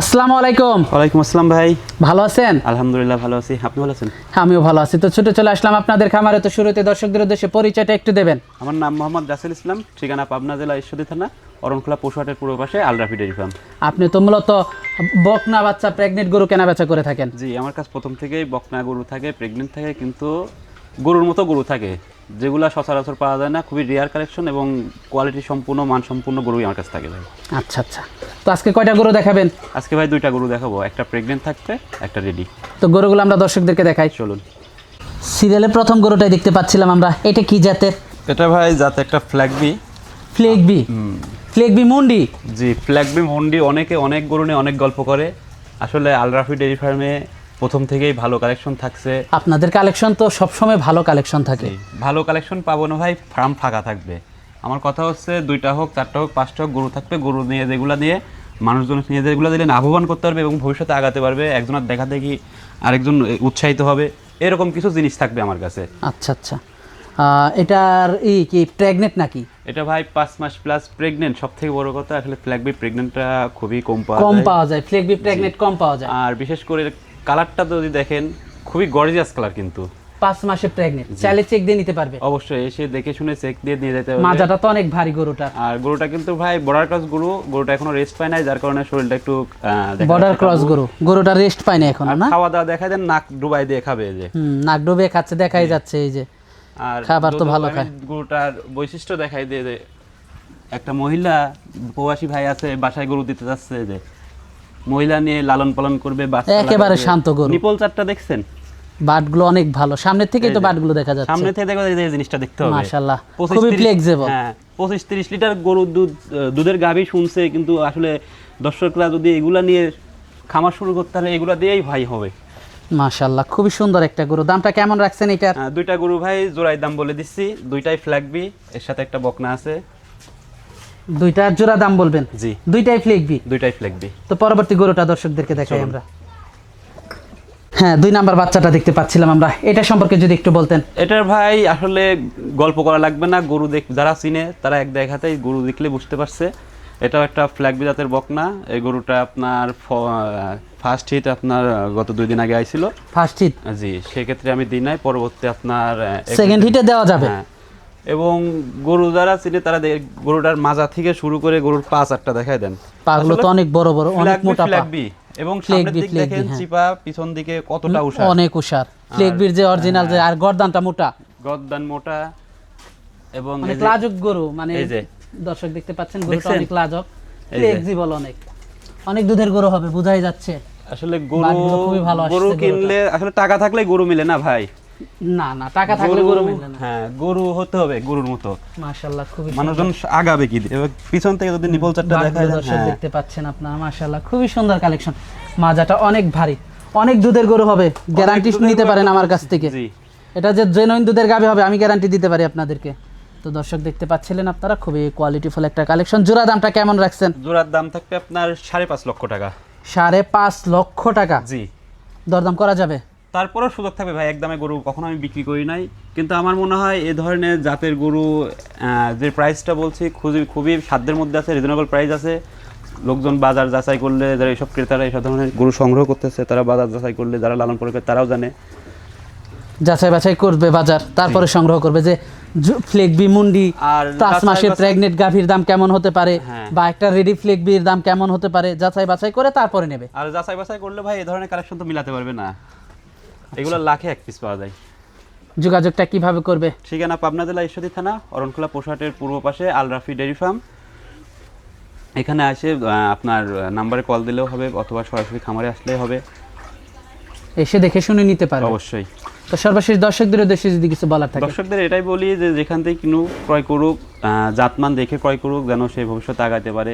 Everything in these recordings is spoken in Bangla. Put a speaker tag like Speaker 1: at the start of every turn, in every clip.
Speaker 1: আসসালামু আলাইকুম।
Speaker 2: ওয়ালাইকুম আসসালাম ভাই।
Speaker 1: ভালো আছেন?
Speaker 2: আলহামদুলিল্লাহ ভালো আছি। আপনি ভালো আছেন?
Speaker 1: আমিও ভালো আছি। তো ছুটে চলে আসলাম আপনাদের খামারে। তো শুরুতে দর্শকদের উদ্দেশ্যে পরিচয়টা একটু দেবেন।
Speaker 2: আমার নাম মোহাম্মদ রাসেল ইসলাম ঠিকানা পাবনা জেলা ঈশ্বরদী থানা অরণখোলা পশুহাটের পূর্ব পাশে আলরাফি ডেয়ারি ফার্ম।
Speaker 1: আপনি তো মূলত বকনা বাচ্চা প্রেগনেন্ট গরু কেনা বেচা করে থাকেন।
Speaker 2: জি আমার কাছে প্রথম থেকেই বকনা গরু থাকে প্রেগনেন্ট থাকে কিন্তু গরুর মতো গরু থাকে। যেগুলা সচরাচর পাওয়া যায় না খুবই রেয়ার কালেকশন এবং কোয়ালিটি সম্পূর্ণ মান সম্পূর্ণ গরুই আমার কাছে থাকে। ভাই
Speaker 1: আচ্ছা আচ্ছা। তো আজকে কয়টা গরু দেখাবেন?
Speaker 2: আজকে ভাই দুইটা গরু দেখাবো একটা প্রেগনেন্ট থাকবে একটা রেডি
Speaker 1: তো গরুগুলো আমরা দর্শকদেরকে দেখাই।
Speaker 2: চলুন।
Speaker 1: সিরিয়ালের প্রথম গরুটাই দেখতে পাচ্ছিলাম আমরা। এটা কি জাতের?
Speaker 2: এটা ভাই যাতে একটা ফ্ল্যাগবি
Speaker 1: ফ্লেগবি ফ্লেগবি মুন্ডি?
Speaker 2: জি ফ্ল্যাগবি হন্ডি অনেকে অনেক গরু নিয়ে অনেক গল্প করে। আসলে আলরাফি ডেয়ারি ফার্মে প্রথম থেকেই ভালো কালেকশন থাকছে।
Speaker 1: আপনাদের কালেকশন তো সবসময় ভালো কালেকশন থাকে।
Speaker 2: ভালো কালেকশন পাবো না ভাই ফার্ম ফাঁকা থাকবে। আমার কথা হচ্ছে দুইটা হোক চারটা হোক পাঁচটা হোক গরু থাকবে গরু নিয়ে যেগুলো দিয়ে মানুষজন নিয়ে যেগুলো দিলে লাভবান করতে পারবে এবং ভবিষ্যতে আগাতে পারবে একজনের দেখা দেখি আরেকজন উৎসাহিত হবে এরকম কিছু জিনিস থাকবে আমার কাছে।
Speaker 1: আচ্ছা আচ্ছা। এটার ই কি প্রেগনেন্ট নাকি?
Speaker 2: এটা ভাই পাঁচ মাস প্লাস প্রেগনেন্ট সব থেকে বড় কথা আসলে ফ্ল্যাগবি প্রেগনেন্টটা খুবই কম পাওয়া
Speaker 1: কম পাওয়া যায় ফ্লেগবি প্রেগনেন্ট কম পাওয়া যায়।
Speaker 2: আর বিশেষ করে কালারটা যদি দেখেন খুবই গর্জিয়াস কালার কিন্তু।
Speaker 1: পাঁচ মাসে প্রেগনেন্ট চাইলে চেক দিয়ে নিতে পারবে।
Speaker 2: অবশ্যই এসে দেখে শুনে চেক দিয়ে নিয়ে যেতে হবে।
Speaker 1: মাজাটা তো অনেক ভারী গরুটা।
Speaker 2: আর গরুটা কিন্তু ভাই বর্ডার ক্রস গরু গরুটা এখনও রেস্ট পায় নাই যার কারণে শরীরটা একটু
Speaker 1: বর্ডার ক্রস গরু। গরুটা রেস্ট পায় না
Speaker 2: এখনও
Speaker 1: না?
Speaker 2: খাওয়া দাওয়া দেখা দেন নাক ডুবাই দিয়ে খাবে এই যে।
Speaker 1: হুম নাক ডুবে খাচ্ছে দেখাই যাচ্ছে এই যে।
Speaker 2: আর
Speaker 1: খাবার তো ভালো খায়।
Speaker 2: গরুটার বৈশিষ্ট্য দেখাই দিয়ে যে একটা মহিলা প্রবাসী ভাই আছে বাসায় গরু দিতে যাচ্ছে যে মহিলা নিয়ে লালন পালন করবে
Speaker 1: একেবারে শান্ত গরু।
Speaker 2: নিপল চারটা দেখছেন?
Speaker 1: বাটগুলো অনেক ভালো। সামনের থেকেই তো বাটগুলো দেখা যাচ্ছে।
Speaker 2: সামনে থেকে দেখো এই জিনিসটা দেখতে হবে।
Speaker 1: মাশাআল্লাহ,
Speaker 2: 25,
Speaker 1: খুবই
Speaker 2: 30
Speaker 1: flexible।
Speaker 2: হ্যাঁ পঁচিশ তিরিশ লিটার গরুর দুধ দুধের গাভী শুনছে কিন্তু আসলে দর্শকরা যদি এগুলা নিয়ে খামার শুরু করতে হলে এগুলা দিয়েই ভাই হবে।
Speaker 1: মাশাআল্লাহ খুবই সুন্দর একটা গরু। দামটা কেমন রাখছেন এটার?
Speaker 2: দুইটা গরু ভাই জোড়াই দাম বলে দিচ্ছি। দুইটাই ফ্ল্যাগবি এর সাথে একটা বকনা আছে।
Speaker 1: দুইটার জোড়া দাম বলবেন?
Speaker 2: জি।
Speaker 1: দুইটাই ফ্লেগবি
Speaker 2: দুইটাই ফ্ল্যাগবি
Speaker 1: তো পরবর্তী গরুটা দর্শকদেরকে দেখাই আমরা। হ্যাঁ দুই নাম্বার বাচ্চাটা দেখতে পাচ্ছিলাম আমরা। এটা সম্পর্কে যদি একটু বলতেন।
Speaker 2: এটার ভাই আসলে গল্প করা লাগবে না। গরু দেখ যারা চিনে তারা এক দেখাতেই গরু দেখলে বুঝতে পারছে। এটাও একটা ফ্ল্যাগবি জাতের বকনা। এই গরুটা আপনার ফার্স্ট হিট আপনার গত দুই দিন আগে আইছিল।
Speaker 1: ফার্স্ট হিট
Speaker 2: জি সেক্ষেত্রে আমি দিই নাই। পরবর্তী আপনার
Speaker 1: সেকেন্ড হিটে দেওয়া যাবে?
Speaker 2: হ্যাঁ। এবং গরু যারা চিনে তারা গরুটার মাজা থেকে শুরু করে গরুর পা চারটা দেখাই দেন।
Speaker 1: পাগুলো তো অনেক বড় বড় অনেক মোটা পা।
Speaker 2: ফ্ল্যাগবি। এবং সামনের দিক দেখেন
Speaker 1: হ্যাঁ।
Speaker 2: চিপা পিছন দিকে কতটা উষা
Speaker 1: অনেক উষার ফ্লেগবির যে অরিজিনাল যে আর গর্দানটা মোটা।
Speaker 2: গদ্দান মোটা এবং এই
Speaker 1: অনেক
Speaker 2: যে-
Speaker 1: লাজক গরু মানে
Speaker 2: এই যে।
Speaker 1: দর্শক দেখতে পাচ্ছেন গরুটা? অনেক লাজক। ফ্লেক্সিবল অনেক। অনেক দুধের গরু হবে বোঝাই যাচ্ছে।
Speaker 2: আসলে গরু
Speaker 1: খুবই ভালো
Speaker 2: গরু কিনলে আসলে টাকা থাকলে গরু মিলে না ভাই?
Speaker 1: না না টাকা থাকলে গরু না।
Speaker 2: হ্যাঁ গরু হতে হবে গরুর মতো।
Speaker 1: মাশাআল্লাহ খুবই
Speaker 2: মানুষজন আগাবে কি? পিছন থেকে যদি নিপল চারটা দেখায় দেন,
Speaker 1: দর্শক
Speaker 2: হ্যাঁ।
Speaker 1: দেখতে পাচ্ছেন আপনারা মাশাআল্লাহ খুবই সুন্দর কালেকশন মাজাটা অনেক ভারী। অনেক দুধের গরু হবে গ্যারান্টি নিতে পারেন আমার কাছ থেকে। এটা যে জেনুইন দুধের গাবে হবে আমি গ্যারান্টি দিতে পারি আপনাদেরকে। তো দর্শক দেখতে পাচ্ছিলেন আপনারা খুবই কোয়ালিটি কোয়ালিটিফুল একটা কালেকশন জোড়া দামটা কেমন রাখছেন?
Speaker 2: জোড়ার দাম থাকবে আপনার সাড়ে পাঁচ লক্ষ টাকা।
Speaker 1: সাড়ে পাঁচ লক্ষ টাকা।
Speaker 2: জি।
Speaker 1: দরদাম করা যাবে?
Speaker 2: তারপরেও সুযোগ থাকবে ভাই একদমে গরু কখনো আমি বিক্রি করি নাই। কিন্তু আমার মনে হয় এ ধরনের জাতের গরু যে প্রাইসটা বলছি খুবই খুবই সাধ্যের মধ্যে আছে রিজনেবল প্রাইস আছে। লোকজন বাজার যাচাই করলে যারা এইসব ক্রেতারা এইসব ধরনের গরু সংগ্রহ করতেছে তারা বাজার যাচাই করলে যারা লালন পালন করে তারাও জানে।
Speaker 1: যাচাই বাছাই করবে বাজার তারপরে সংগ্রহ করবে যে ফ্লেগবি মুন্ডি
Speaker 2: আর
Speaker 1: পাঁচ মাসের প্রেগনেন্ট গাভীর দাম কেমন হতে পারে?
Speaker 2: হ্যাঁ।
Speaker 1: বা একটা রেডি ফ্লেগবির দাম কেমন হতে পারে? যাচাই বাছাই করে তারপরে নেবে।
Speaker 2: আর যাচাই বাছাই করলে ভাই এই ধরনের কালেকশন তো মিলাতে পারবে না। এগুলো লাখে এক পিস পাওয়া যায়।
Speaker 1: যোগাযোগটা কীভাবে করবে?
Speaker 2: ঠিকানা পাবনা জেলা ঈশ্বরদী থানা অরণখোলা পোশাটের পূর্ব পাশে আল রাফি ডেয়ারি ফার্ম। এখানে আসে আপনার নাম্বারে কল দিলেও হবে অথবা সরাসরি খামারে আসলেই হবে।
Speaker 1: এসে দেখে শুনে নিতে পারবে।
Speaker 2: অবশ্যই।
Speaker 1: তো সর্বশেষ দর্শকদের উদ্দেশ্যে যদি কিছু বলার থাকে।
Speaker 2: দর্শকদের এটাই বলি যে যেখান থেকে কিনুক ক্রয় করুক জাতমান দেখে ক্রয় করুক যেন সে ভবিষ্যতে আগাতে পারে।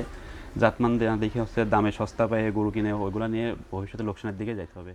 Speaker 2: জাতমান দেখে হচ্ছে দামে সস্তা পায় গরু কিনে ওইগুলো নিয়ে ভবিষ্যতে লোকসানের দিকে যাইতে হবে।